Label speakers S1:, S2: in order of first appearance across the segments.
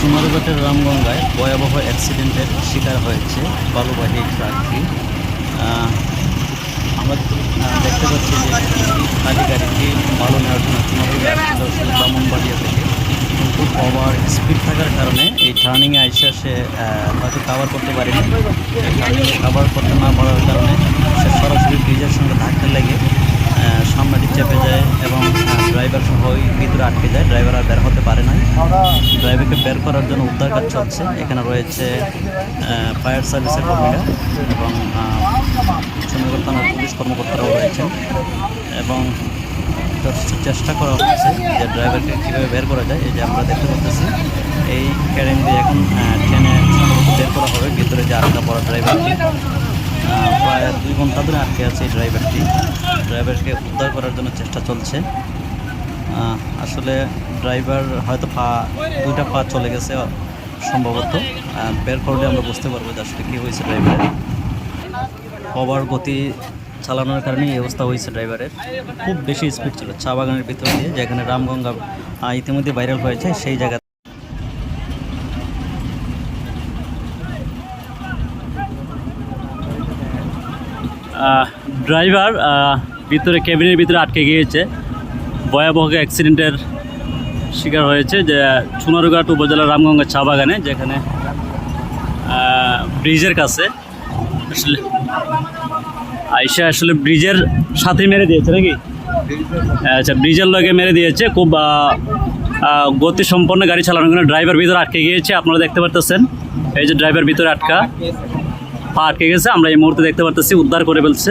S1: সুমারঘাটের রামগঙ্গায় ভয়াবহ অ্যাক্সিডেন্টের শিকার হয়েছে বালুবাহী ট্রাকটি আমরা দেখতে পাচ্ছি যে খালি গাড়িটি বালু নেওয়ার ব্রাহ্মণবাড়িয়া থেকে। কিন্তু ওভার স্পিড থাকার কারণে এই টার্নিংয়ে আইসা সে হয়তো কাভার করতে পারেনি। টার্নিংয়ে কাভার করতে না পারার কারণে সে সরাসরি ব্রিজের সঙ্গে ধাক্কা লেগে আহ, সামনেটি চেপে যায় এবং ড্রাইভার সহ ওই ভিতরে আটকে যায় ড্রাইভার আর বের হতে পারে না ড্রাইভারকে বের করার জন্য উদ্ধার কাজ চলছে। এখানে রয়েছে ফায়ার সার্ভিসের কর্মীরা এবং চন্দ্রগড় থানার পুলিশ কর্মকর্তারাও রয়েছেন এবং যথেষ্ট চেষ্টা করা হচ্ছে যে ড্রাইভারকে কীভাবে বের করা যায়। এই যে আমরা দেখতে পাচ্ছি এই ক্যারেন দিয়ে এখন ট্রেনে বের করা হবে। ভিতরে যে আটকা পড়া ড্রাইভারটি প্রায় দুই ঘণ্টা ধরে আটকে আছে এই ড্রাইভারটি ড্রাইভারকে উদ্ধার করার জন্য চেষ্টা চলছে। আসলে ড্রাইভার হয়তো পা, দুইটা পা চলে গেছে সম্ভবত। বের করলে আমরা বুঝতে পারব যে আসলে কী হয়েছে ড্রাইভারের। ওভার গতি চালানোর কারণে এই অবস্থা হয়েছে ড্রাইভারের। খুব বেশি স্পিড ছিল চা বাগানের ভিতর দিয়ে, যেখানে রামগঙ্গা ইতিমধ্যে ভাইরাল হয়েছে, সেই জায়গা ড্রাইভার ভিতরে কেবিনের ভিতরে আটকে গিয়েছে। ভয়াবহ অ্যাক্সিডেন্টের শিকার হয়েছে যে সোনারুঘাট উপজেলার রামগঙ্গা চা বাগানে, যেখানে ব্রিজের কাছে আসলে, আইসা আসলে ব্রিজের সাথে মেরে দিয়েছে নাকি? আচ্ছা ব্রিজের লগে মেরে দিয়েছে, খুব গতি সম্পন্ন গাড়ি চালানোর কারণে ড্রাইভার ভিতরে আটকে গিয়েছে, আপনারা দেখতে পারতেছেন। এই যে ড্রাইভার ভিতরে আটকা, পা আটকে গেছে, আমরা এই মুহূর্তে দেখতে পারতেছি, উদ্ধার করে ফেলছে।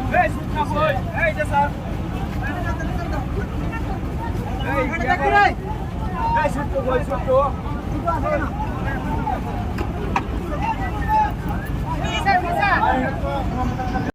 S2: এই